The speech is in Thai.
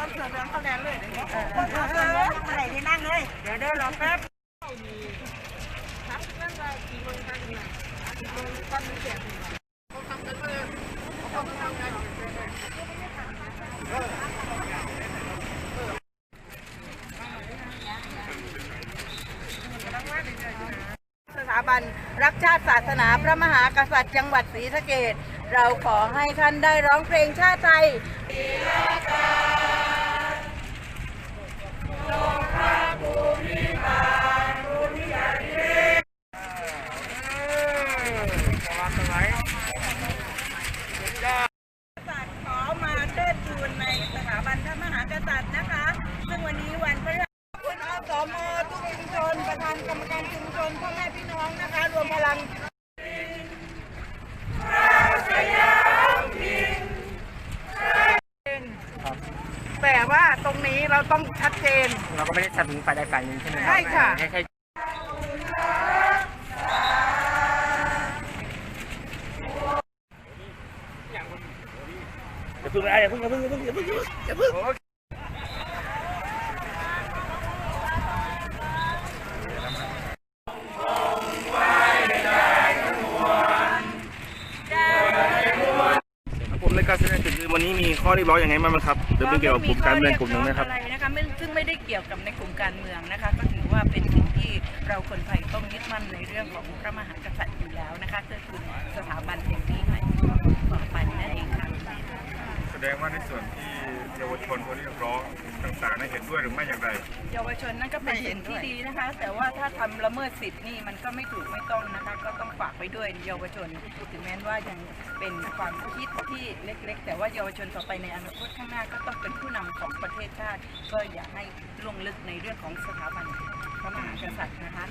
คนเสือเหลืองเขาแดนเลยคนเสือเหลืองมาไหนที่นั่งเลย เดี๋ยวเดินรอแป๊บสถาบันรักชาติศาสนาพระมหากษัตริย์จังหวัดศรีสะเกดเราขอให้ท่านได้ร้องเพลงชาติไทย ขอมาเทิดทูนในสถาบันพระมหากษัตริย์นะคะ ซึ่งวันนี้วันพฤหัสขอบคุณอสมทุกชุมชน ประธานกรรมการชุมชนพ่อแม่พี่น้องนะคะ รวมพลังแต่ว่าตรงนี้เราต้องชัดเจน เราก็ไม่ได้สนับสนุนฝ่ายใดฝ่ายหนึ่งใช่ไหมรับใช่ค่ะไม่ใช่ อย่าเพิ่ง อะไรอย่าเพิ่งอย่าเพิ่งอย่าเพิ่งอย่าเพิ่งอย่าเพิ่งผมในการแสดงจุดยืนวันนี้มีข้อเรียกร้องอย่างไรบ้างครับหรือเป็นเกี่ยวกับกลุ่มการเมืองกลุ่มหนึ่งนะครับ อะไรนะคะไม่ซึ่งไม่ได้เกี่ยวกับในกลุ่มการเมืองนะคะ ก็ถือว่าเป็นสิ่งที่เราคนไทยต้องยึดมั่นในเรื่องของพระมหากษัตริย์อยู่แล้วนะคะก็คือสถาบันแห่งนี้ใหม่ต่อไปนั่นเองค่ะ แส ดงว่าในส่วนที่เยาวชนเขาเรียกร้องต่างๆนั้นเห็นด้วยหรือไม่อย่างไร เยาวชนนั่นก็เป็นสิ่งที่ดีนะคะ แต่ว่าถ้าทำละเมิดสิทธิ์นี่มันก็ไม่ถูกไม่ต้องนะคะ ก็ต้องฝากไปด้วยเยาวชนถึงแม้ว่ายังเป็นความคิดที่เล็ก ๆ แต่ว่าเยาวชนต่อไปในอนาคตข้างหน้าก็ต้องเป็นผู้นำของประเทศชาติ ก็อย่าให้ลงลึกในเรื่องของสถาบันพระมหากษัตริย์นะคะ